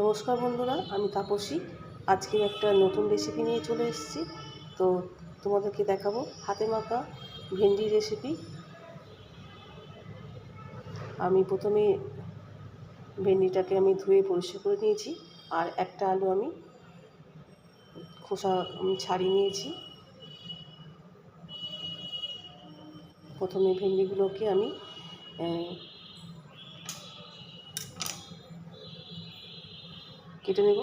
নমস্কার বন্ধুরা, আমি তাপসী। আজকে একটা নতুন রেসিপি নিয়ে চলে এসেছি। তো তোমাদেরকে দেখাবো হাতে মাখা ভেন্ডি রেসিপি আমি প্রথমে ভেন্ডিটাকে আমি ধুয়ে পরিষ্কার করে নিয়েছি, আর একটা আলু আমি খোসা আমি ছাড়িয়ে নিয়েছি। প্রথমে ভেন্ডিগুলোকে আমি কেটে নেব।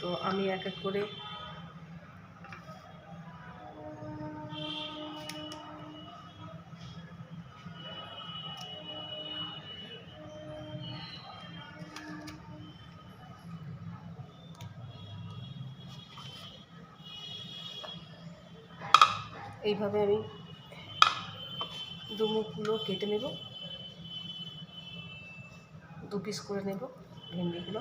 তো আমি এক এক করে এইভাবে আমি দুমুখগুলো কেটে নেব। দু পিস করে নেব ভেন্ডিগুলো।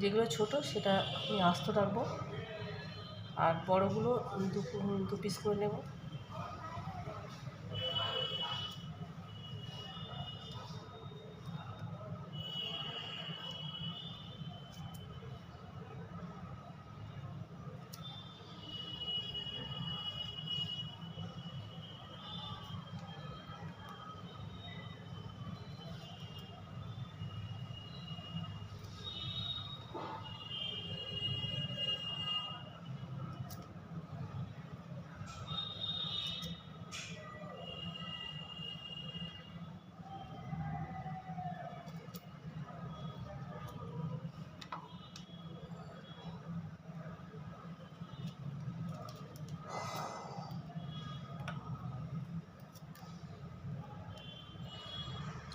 যেগুলো ছোট সেটা আমি আস্ত রাখব। আর বড়গুলো দু দু পিস করে নেব।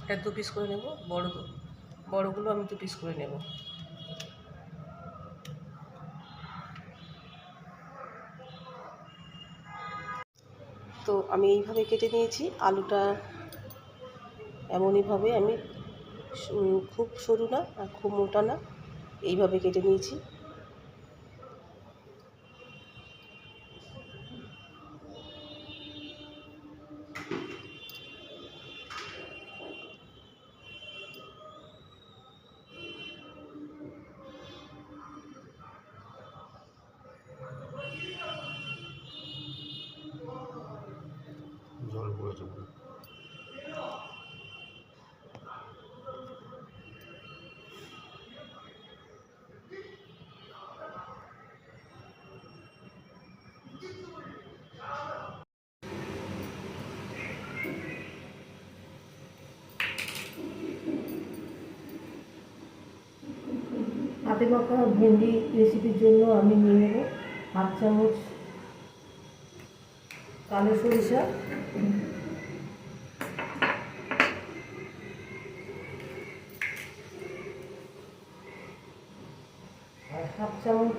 এটা দু পিস করে নেব, বড় বড়গুলো আমি দু পিস করে নেব। তো আমি এইভাবে কেটে নিয়েছি, আলুটা এমনইভাবে আমি খুব সরু না আর খুব মোটা না, এইভাবে কেটে নিয়েছি। হাতে মাখা ভেন্ডি রেসিপির জন্য আমি নিয়ে নেব হাফ চামচ কালো সরিষা। আর হাফ চামচ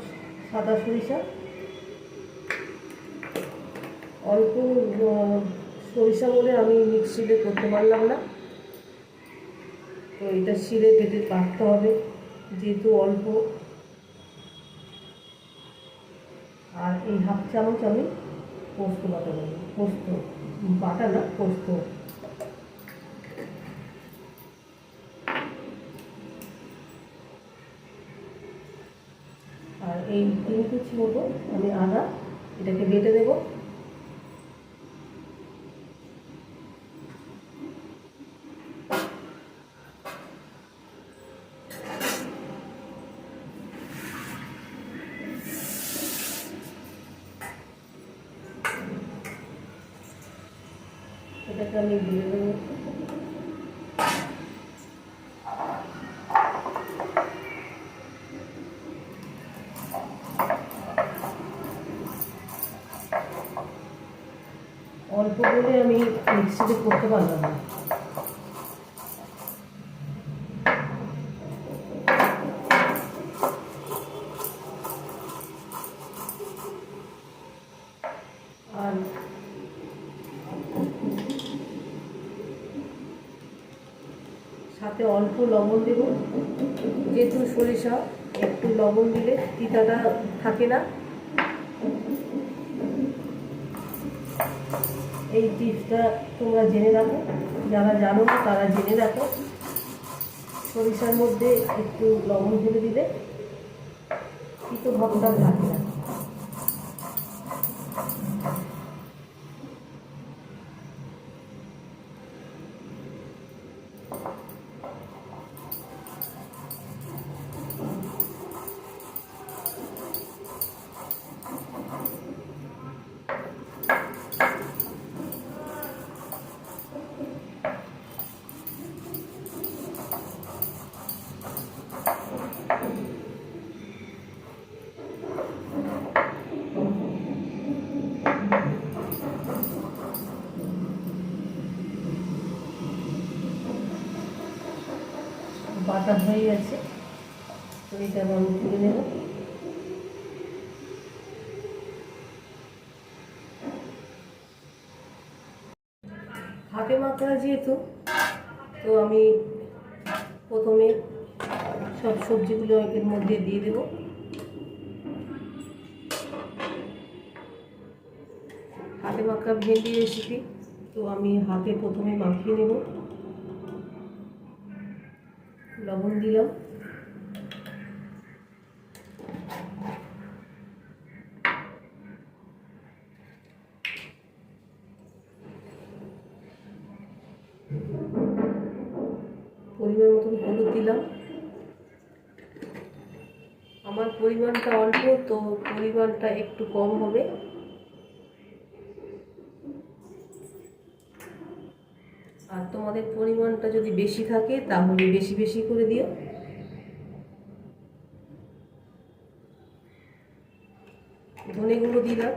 সাদা সরিষা। অল্প সরিষা বলে আমি মিক্সিতে করতে পারলাম না। তো এটা শিলে কেটে কাটতে হবে। যেহেতু অল্প। আর এই হাফ চামচ আমি পোস্ত বাটা নেব। পোস্ত, বাটা না, পোস্ত। আর এই তিন কুচি মতো আমি আদা এটাকে বেটে দেবো। এটাকে আমি দিয়ে দেবো অল্প করে আমি মিক্সিতে করতে পারলাম না আর সাথে অল্প লবণ দেব। যেহেতু সরিষা, একটু লবণ দিলে তিতাটা থাকে না। এই টিপসটা তোমরা জেনে রাখো। যারা জানো না তারা জেনে রাখো। সরিষার মধ্যে একটু লবণ ঢেলে দিলে তিতো ভাবটা থাকে না বাটা হয়ে গেছে। তো এটা আবার তুলে নেব। হাতে মাখা যেহেতু, তো আমি প্রথমে সব সবজিগুলো এর মধ্যে দিয়ে দেব। হাতে মাখা ভেন্ডি রেসিপি তো আমি হাতে প্রথমে মাখিয়ে নেব। লবণ দিলাম। পরিমাণ মতন হলুদ দিলাম। আমার পরিমাণটা অল্প তো পরিমাণটা একটু কম হবে। আর তোমাদের পরিমাণটা যদি বেশি থাকে তাহলে বেশি বেশি করে দিও। ধনেগুলো দিলাম।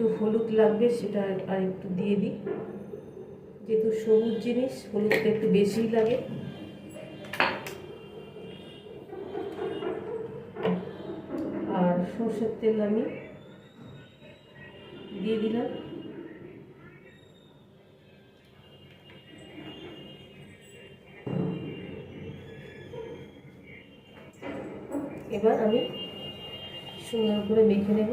একটু হলুদ লাগবে, সেটা আর একটু দিয়ে দিই। যেহেতু সবুজ জিনিস, হলুদটা একটু বেশিই লাগে। আর সর্ষের তেল আমি দিয়ে দিলাম। এবার আমি সুন্দর করে মেখে নেব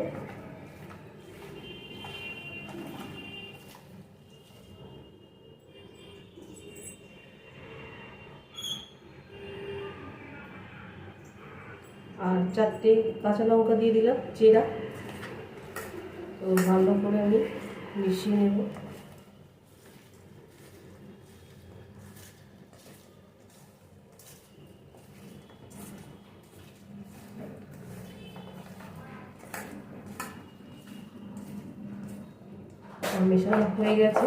আর চারটে কাঁচা লঙ্কা দিয়ে দিলাম, চেরা। তো ভালো করে আমি মিশিয়ে নেব। মেশানো হয়ে গেছে।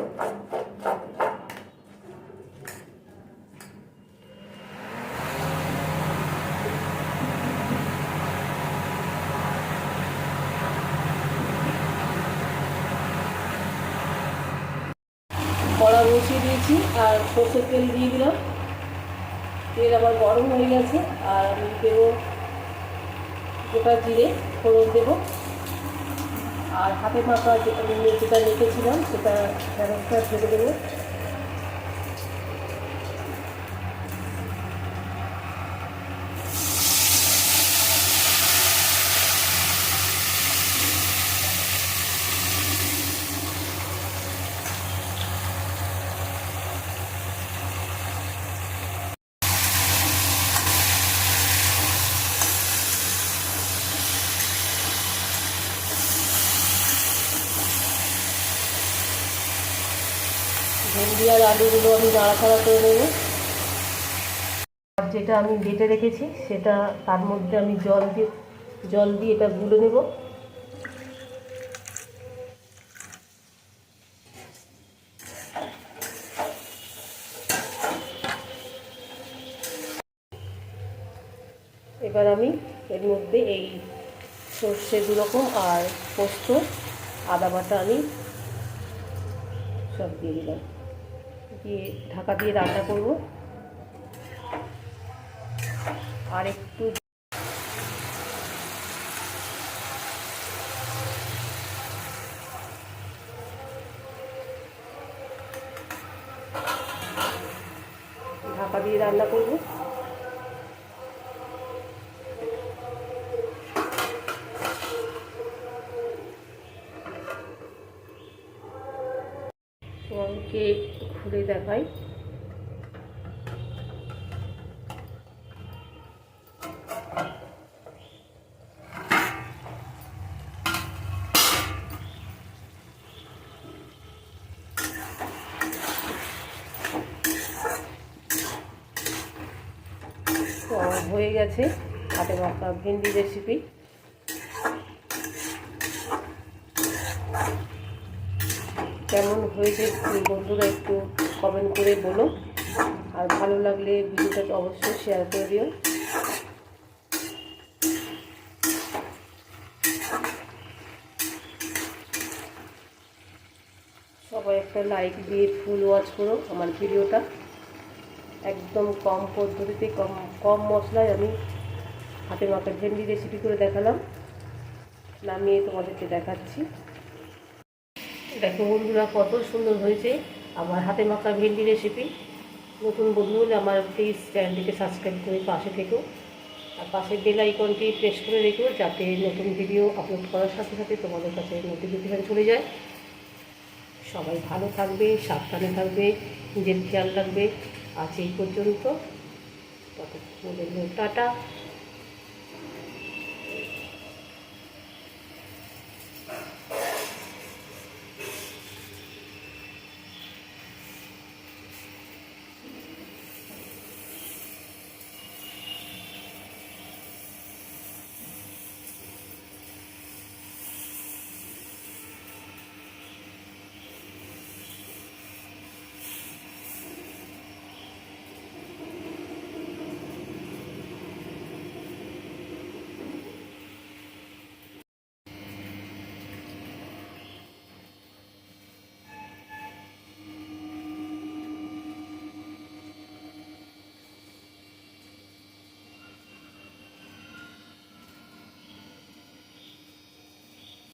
কড়া বসিয়ে দিয়েছি আর সর্ষের তেল দিয়ে দিলাম। তেল আবার গরম হয়ে গেছে আর আমি দেবো গোটা জিরে ফোড়ন দেবো। আর হাতে মাখা যেটা যেটা রেখেছিলাম সেটা ফেরতটা ঢেলে দেবো। ভেন্ডি আর আলুগুলো আমি নাড়াচাড়া করে নেব। আর যেটা আমি বেটে রেখেছি, সেটা তার মধ্যে আমি জল দিয়ে জল দিয়ে এটা গুলে নেব। এবার আমি এর মধ্যে এই সর্ষে দু রকম আর পোস্ত, আদা বাটা আমি সব দিয়ে দিলাম। দিয়ে ঢাকা দিয়ে রান্না করব। আর একটু ঢাকা দিয়ে রান্না করব। খুলে দেখাই। হয়ে গেছে হাতে মাখা ভেন্ডি রেসিপি কেমন হয়েছে বন্ধুরা একটু কমেন্ট করে বলো। আর ভালো লাগলে ভিডিওটাকে অবশ্যই শেয়ার করে দিও। সবাই একটা লাইক দিয়ে ফুল ওয়াচ করো আমার ভিডিওটা। একদম কম পদ্ধতিতে, কম কম মশলায় আমি হাতে মাখা ভেন্ডি রেসিপি করে দেখালাম। নামিয়ে তোমাদেরকে দেখাচ্ছি। দেখো বন্ধুরা কত সুন্দর হয়েছে। আমার হাতে মাখা ভেন্ডি রেসিপি নতুন বন্ধু হলে আমার প্লিজ চ্যানেলটিকে সাবস্ক্রাইব করে পাশে থেকো। আর পাশে বেল আইকনটি প্রেস করে রেখো যাতে নতুন ভিডিও আপলোড করার সাথে সাথে তোমাদের কাছে নোটিফিকেশান চলে যায়। সবাই ভালো থাকবে, সাবধানে থাকবে, নিজের খেয়াল রাখবে। আজ এই পর্যন্ত। ততক্ষণ টাটা।